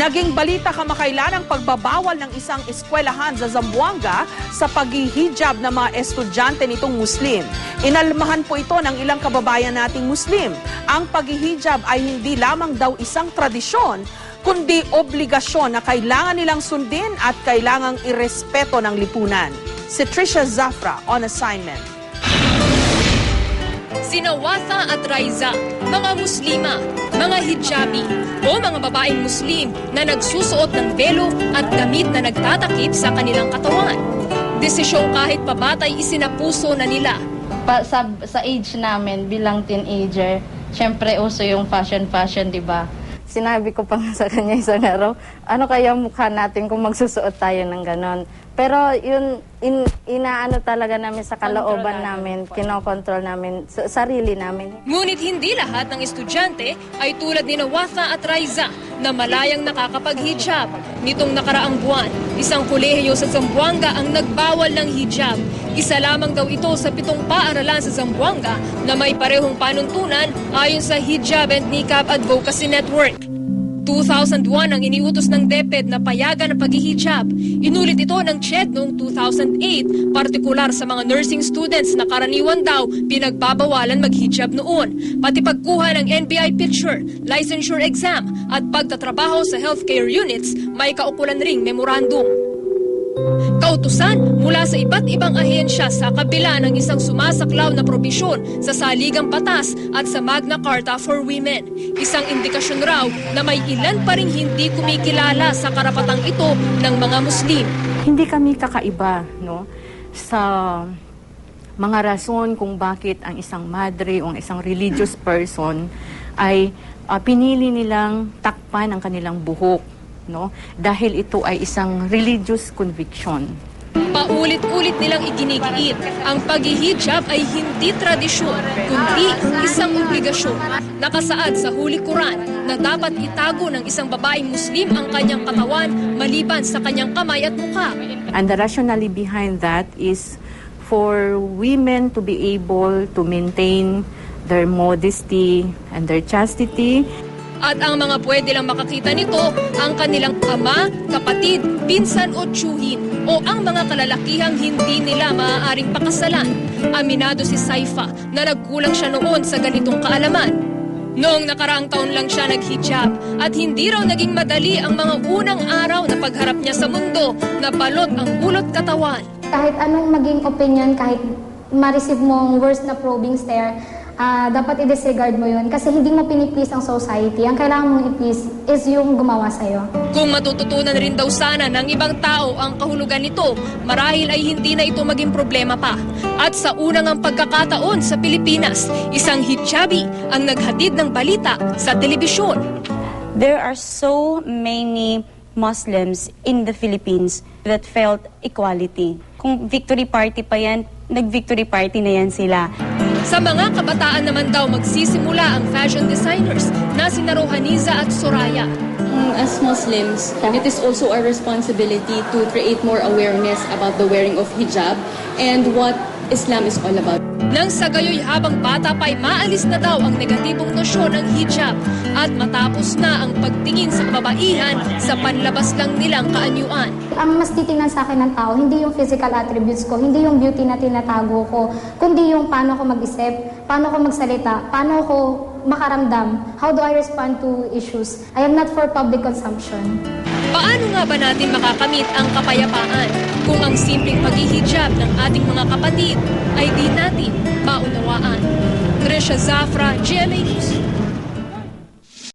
Naging balita kamakailan ang pagbabawal ng isang eskwelahan sa Zamboanga sa paghihijab ng mga estudyante nitong Muslim. Inalmahan po ito ng ilang kababayan nating Muslim. Ang paghihijab ay hindi lamang daw isang tradisyon, kundi obligasyon na kailangan nilang sundin at kailangang irespeto ng lipunan. Si Trisha Zafra on assignment. Sina Watha at Raiza, mga Muslima, mga hijabi o mga babaeng Muslim na nagsusuot ng velo at damit na nagtatakip sa kanilang katawan. Desisyong kahit pabatay isinapuso na nila. Pa, sa, sa age namin bilang teenager, syempre uso yung fashion-fashion, di ba? Sinabi ko pa sa kanya isang araw, ano kaya mukha natin kung magsusuot tayo ng ganon. Pero yun, in, inaano talaga namin sa kalooban namin, kinokontrol namin, sa sarili namin. Ngunit hindi lahat ng estudyante ay tulad ni Watha at Raiza na malayang nakakapag-hijab. Nitong nakaraang buwan, isang kolehiyo sa Zamboanga ang nagbawal ng hijab. Isa lamang daw ito sa pitong paaralan sa Zamboanga na may parehong panuntunan ayon sa Hijab and Niqab Advocacy Network. 2001 ang iniutos ng DepEd na payagan ang paghihijab. Inulit ito ng CHED noong 2008, partikular sa mga nursing students na karaniwan daw pinagbabawalan maghijab noon. Pati pagkuha ng NBI picture, licensure exam at pagtatrabaho sa healthcare units, may kaukulan ring memorandum. Kautusan mula sa iba't ibang ahensya sa kabila ng isang sumasaklaw na probisyon sa saligang batas at sa Magna Carta for Women. Isang indikasyon raw na may ilan pa ring hindi kumikilala sa karapatang ito ng mga Muslim. Hindi kami kakaiba no sa mga rason kung bakit ang isang madre o ang isang religious person ay ah, pinili nilang takpan ang kanilang buhok no dahil ito ay isang religious conviction. Paulit-ulit nilang iginigiit, ang paghihijab ay hindi tradisyon, kundi isang obligasyon. Nakasaad sa Holy Quran na dapat itago ng isang babaeng Muslim ang kanyang katawan maliban sa kanyang kamay at mukha. And the rationale behind that is for women to be able to maintain their modesty and their chastity At ang mga pwede lang makakita nito, ang kanilang ama, kapatid, pinsan o tiyuhin o ang mga kalalakihang hindi nila maaaring pakasalan. Aminado si Saifa na nagkulang siya noon sa ganitong kaalaman. Noong nakaraang taon lang siya naghijab at hindi raw naging madali ang mga unang araw na pagharap niya sa mundo na balot ang ulot katawan. kahit anong maging opinion, kahit ma-receive mong worst na probing stare, ah, dapat i-disregard mo yun. Kasi hindi mo piniplease ang society. Ang kailangan mong i-please is yung gumawa sa'yo. Kung matututunan rin daw sana ng ibang tao ang kahulugan nito, marahil ay hindi na ito maging problema pa. At sa unang ang pagkakataon sa Pilipinas, isang hijabi ang naghatid ng balita sa telebisyon. There are so many Muslims in the Philippines that felt equality. Kung victory party pa yan, nag-victory party na yan sila. Sa mga kabataan naman daw magsisimula ang fashion designers na sina Rohaniza at Soraya. Mm, As Muslims, it is also our responsibility to create more awareness about the wearing of hijab and what Islam is all about. Nang sa gayoy habang bata pa'y maalis na daw ang negatibong nosyon ng hijab at matapos na ang pagtingin sa kababaihan sa panlabas lang nilang kaanyuan. Ang mas titingnan sa akin ng tao, hindi yung physical attributes ko, hindi yung beauty na tinatago ko, kundi yung paano ko mag-isip, paano ko magsalita, paano ko makaramdam, how do I respond to issues. I am not for public consumption. Paano nga ba natin makakamit ang kapayapaan kung ang simpleng paghihijab ng ating mga kapatid ay di natin maunawaan? Trisha Zafra, GMA News.